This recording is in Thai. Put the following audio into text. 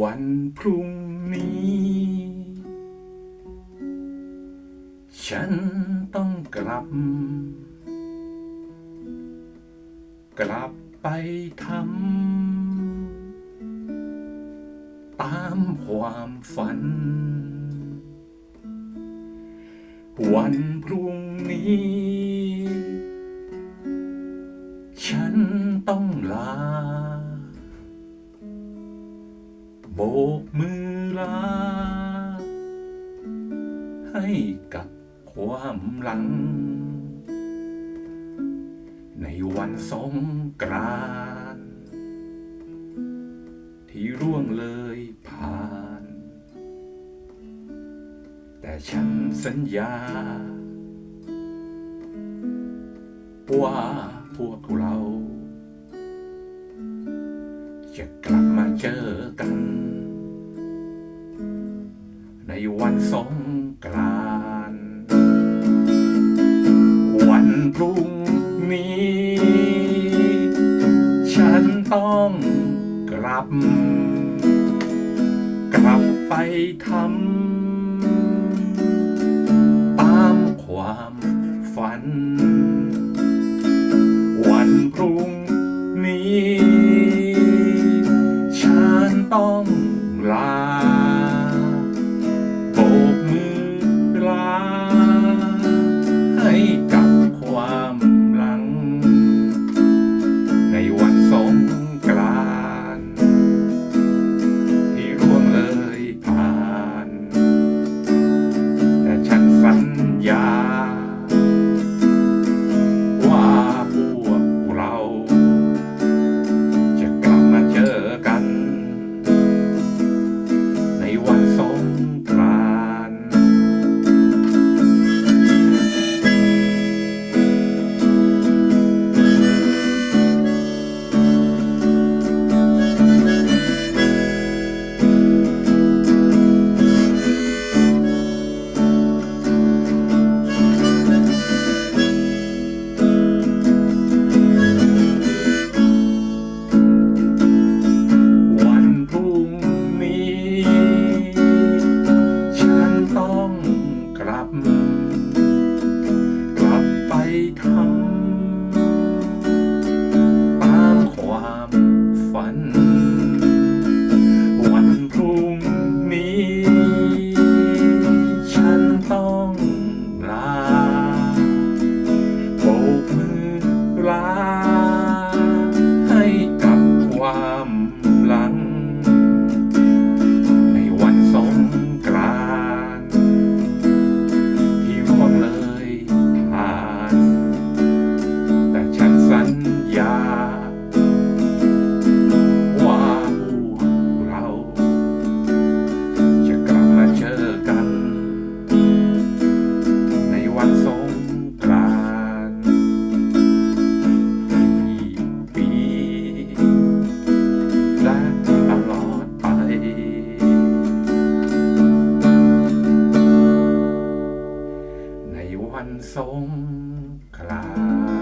วันพรุ่งนี้ ฉันต้องกลับ กลับไปทำตามความฝัน วันพรุ่งนี้ โบกมือลา ให้กับความหลัง ในวันสงกรานต์ที่ร่วงเลยผ่าน แต่ฉันสัญญา ว่าพวกเรา จะกลับมาเจอกัน ในวันสงกรานวันพรุ่งนี้ ฉันต้องกลับ กลับไปทำ ล วันสงกรานต์